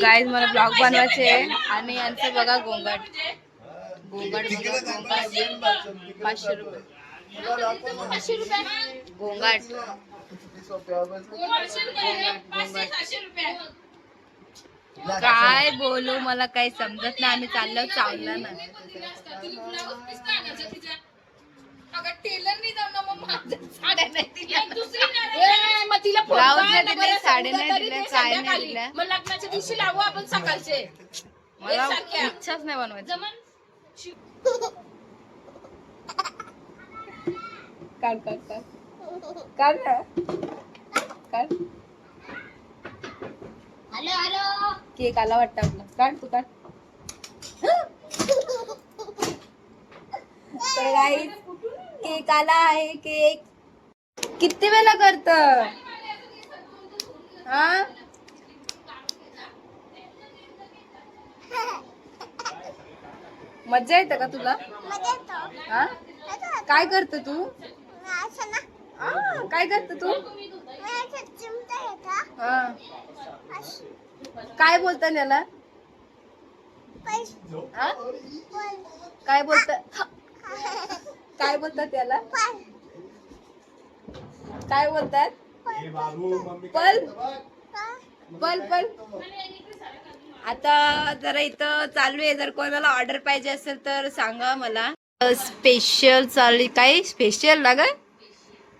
Guys मला blog बनवायचे आहे. आणि यांचं बघा गोंगाट. गोंगाट बघा गोंगाट. पाचशे रुपये. गोंगाट. काय बोलू मला काही समजत नाही. आम्ही चाललो चावला ना. ब्लाऊज नाही दिले साडी नाही दिले काय नाही दिलं मग लग्नाच्या दिवशी लावू आपण सकाळचे. मला एकसारख्या. इच्छाच नाही बनवायची. काढ काढ काढ. काढ ना. काढ. Hello hello. केक आला वाटतं आपला. काढ तू काढ. तर केक आला आहे केक. किती वेळा करत? हा? मज्जा येते का तुला? हा? काय करत तू? काय करत तू? हा. काय बोलता याला? काय बोलता? काय बोलतात त्याला? काय बोलतात? पल. पल पल. आता जरा इथं चालू आहे. जर कोणाला ऑर्डर पाहिजे असेल तर सांगा मला. स्पेशल चालली काय? स्पेशल ना ग?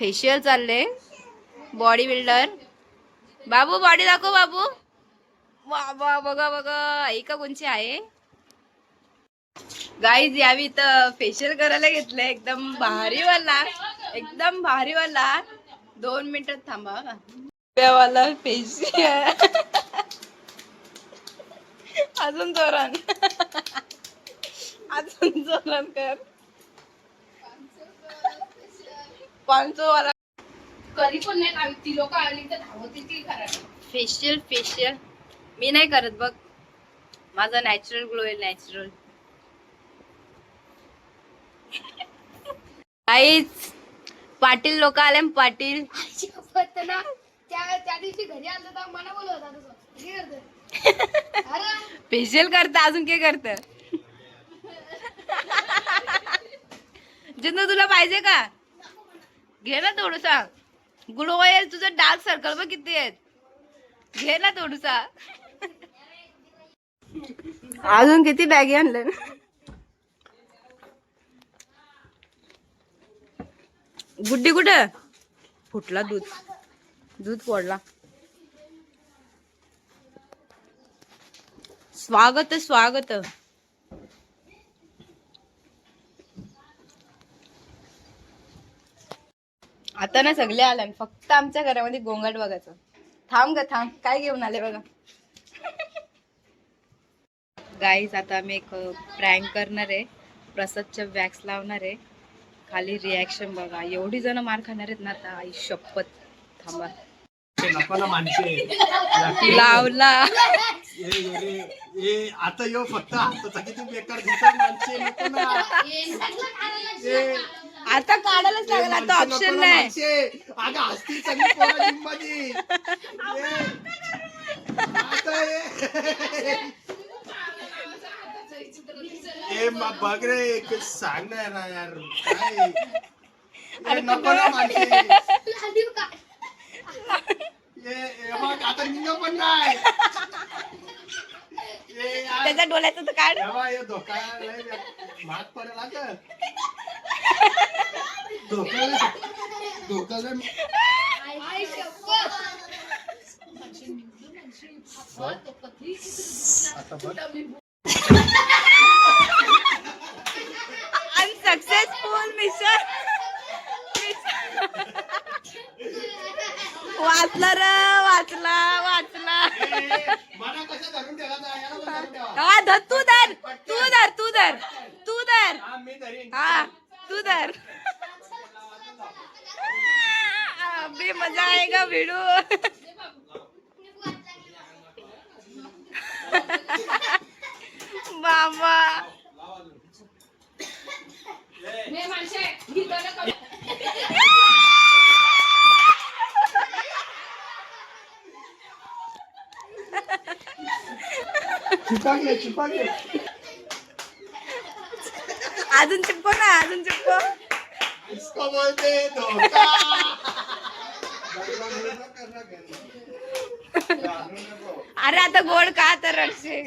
फेशियल चालले बॉडी बिल्डर बाबू बॉडी दाखव बाबू. वा बघा बघा. ऐका कोणची आहे? गाईज यावी तर फेशियल करायला घेतलंय. एकदम भारीवाला एकदम भारीवाला दोन मिनिटात थांबा वाला फेशियल अजून जोरान. अजून जोरान कर. पाचशे वाला. कधी पण नाही आम्ही. ती लोक आली तर धावती ती फेशियल फेशियल मी नाही करत बघ. माझा नॅचरल ग्लो आहे नॅचरल काहीच पाटील लोक आले न पाटील. ना. त्या त्या दिवशी घरी आलं तर मला बोलवत होता तसं. हे करतोय. अरे. फेशियल करत अजून काय करत? जिंदू तुला पाहिजे का? घे ना थोडसा. येईल तुझं डार्क सर्कल बघ किती आहेत. घे ना थोडसा. अजून किती बॅगी आणले? गुड्डी कुठं? फुटला दूध. दूध पडला स्वागत स्वागत. आता ना सगळे आले फक्त आमच्या घरामध्ये गोंगाट बघायचं. थांब ग थांब. काय घेऊन आले बघा. गाईज आता आम्ही एक प्रँक करणार आहे. प्रसादच्या वॅक्स लावणार आहे. खाली रिॲक्शन बघा. एवढी जण मार खाणार आहेत ना आता. आई शपथ. थांबा. लावला. आता यो फक्त आता काढायलाच लागला. आता ऑप्शन नाही. आता ए. ए मा- बघ रे एक सांग ना यार काय ए, नको ना माणसे ए, ए, बघ आता निघ पण नाही ए, यार. त्याच्या डोळ्याचं तर काढ तेव्हा हे धोका लय महाग पडेल हा का? धोका लय- धोका लय- आता बघ. वाचला र वाचला वाचला. हा धर तू धर तू धर तू धर तू धर. हा, तू धर. अभी मजा आएगा भिडू बाबा हे माणसे ही गणं कमी- चिपकले चिपकले अजून चिपको ना अजून चिपको. इसको बोलते धोखा अरे आता गोड का तर रडशील?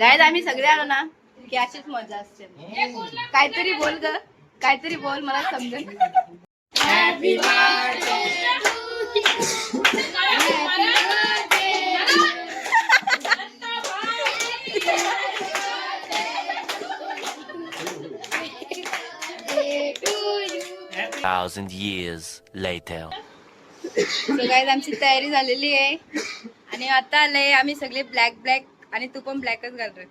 गायज आम्ही सगळे आलो ना की अशीच मजा असते. काहीतरी बोल ग काहीतरी बोल मला समजेल. Thousand years later. So guys आमची तयारी झालेली आहे. आणि आता आलंय आम्ही सगळे ब्लॅक ब्लॅक आणि तू पण ब्लॅकच घालतोय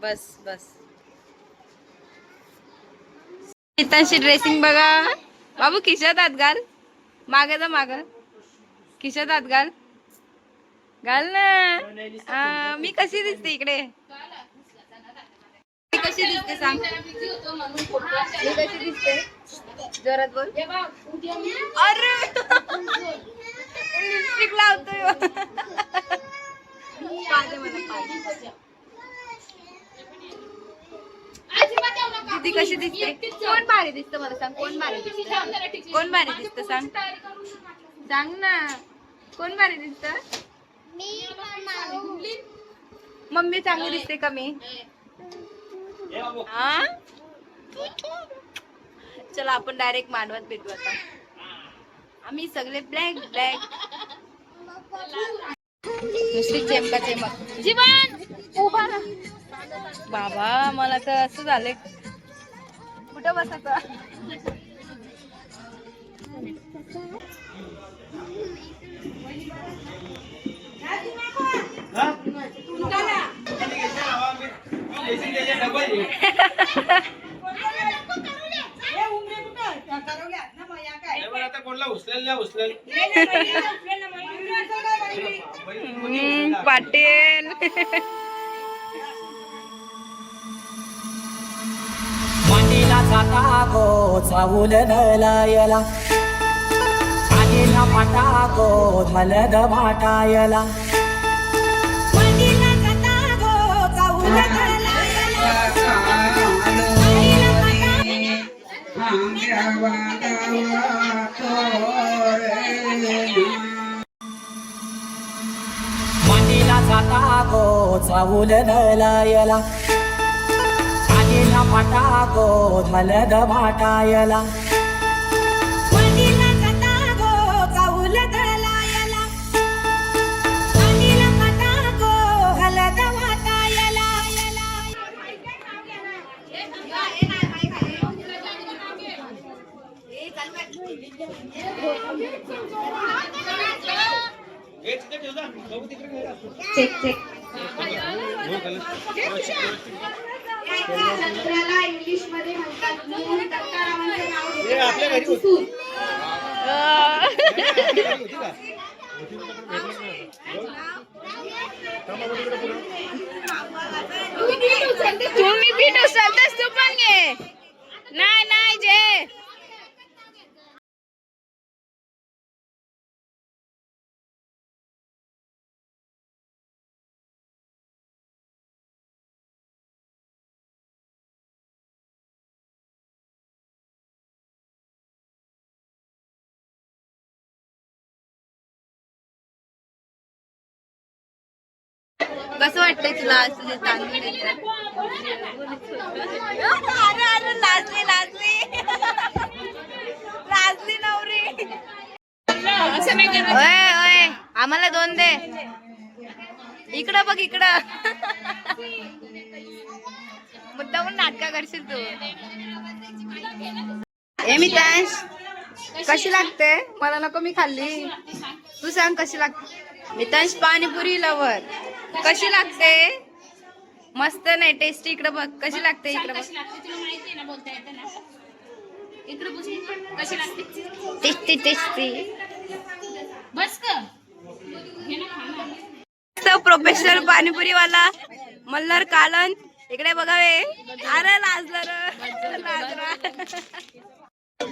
बस बस. सीतांशी ड्रेसिंग बघा. बाबू खिशात आत घाल. माग जा माग. खिशात आत घाल. घाल ना. मी कशी दिसते इकडे? कशी दिसते सांग. मी कशी दिसते? जोरात बोल. अरे! लिपस्टिक लावतोय. दीदी कशी दिसते? कोण भारी दिसतं मला सांग? कोण भारी दिसतं? कोण भारी दिसतं सांग? सांग ना. कोण भारी दिसतं? मम्मी चांगली दिसते का मी? हा? चला आपण डायरेक्ट मांडवात भेटू आता. आम्ही सगळे ब्लॅक ब्लॅक नुसती चेमका चेमक जीवन उभा. बाबा मला तर असं झालंय. कुठं बसायचं? आता कोणला उचलेल नाही उचलेल. हम्म, पाटील. मांडीला जाता गो चावूल लायला आगीला फाटा गो मलद माटायला मांडीला जाता गो चावूल मांडीला जाता गो चावूल लायला आगीला फाटा गो मलद माटायला जत्राला इंग्लिशमध्ये म्हणतात मूळ दत्तारामांचं नाव हे घेतलं आपल्या घरी जातं. होती. सूर. होती का? तुम्ही कसं वाटतंय तुला आज तुझे तांदूळ अरे लाजली लाजली. लाजली नवरी. ओय ओय आम्हाला दोन दे. इकडं बघ इकडं. मुद्दाहून नाटका करशील तू. ए मितांश कशी लागते? मला नको मी खाल्ली. तू सांग कशी लागते मितांश पाणीपुरी लवर कशी लागते? मस्त नाही टेस्टी इकडे बघ. कशी लागते इकडे बघ. टेस्टी टेस्टी प्रोफेशनल पाणीपुरी वाला मल्हार कालन. इकडे बघावे अरे लाजला. रे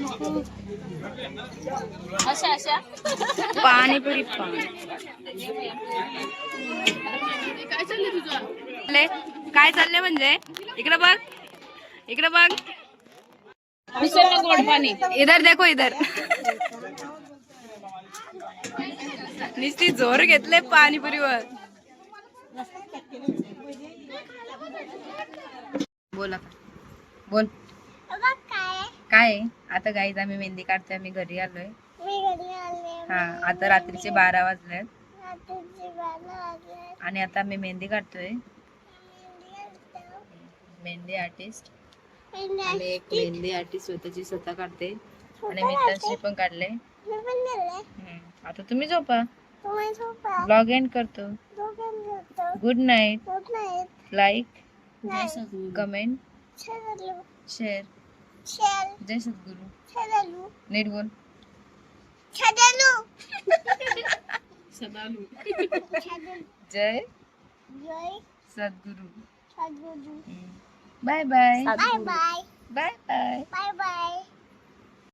लाजला पाणीपुरी पाणी. चाललंय? काय चाललंय म्हणजे? इकडे बघ. इकडे बघ. इधर देखो इधर. नुसती जोर घेतले पाणीपुरीवर. बोला. बोल. काय? आता गाईज आम्ही मेहंदी काढतोय आम्ही घरी आलोय. हा आता रात्रीचे बारा वाजलेत. आणि आता आम्ही मेहंदी काढतोय. मेहंदी आर्टिस्ट आणि एक मेहंदी आर्टिस्ट स्वतःची स्वतः काढते. आणि मित्रांशी पण काढले. आता तुम्ही झोपा. ब्लॉग एंड करतो. Good night like comment share जय सद्गुरू. नीट बोल. जय. Sadguru. Bye bye. Bye bye.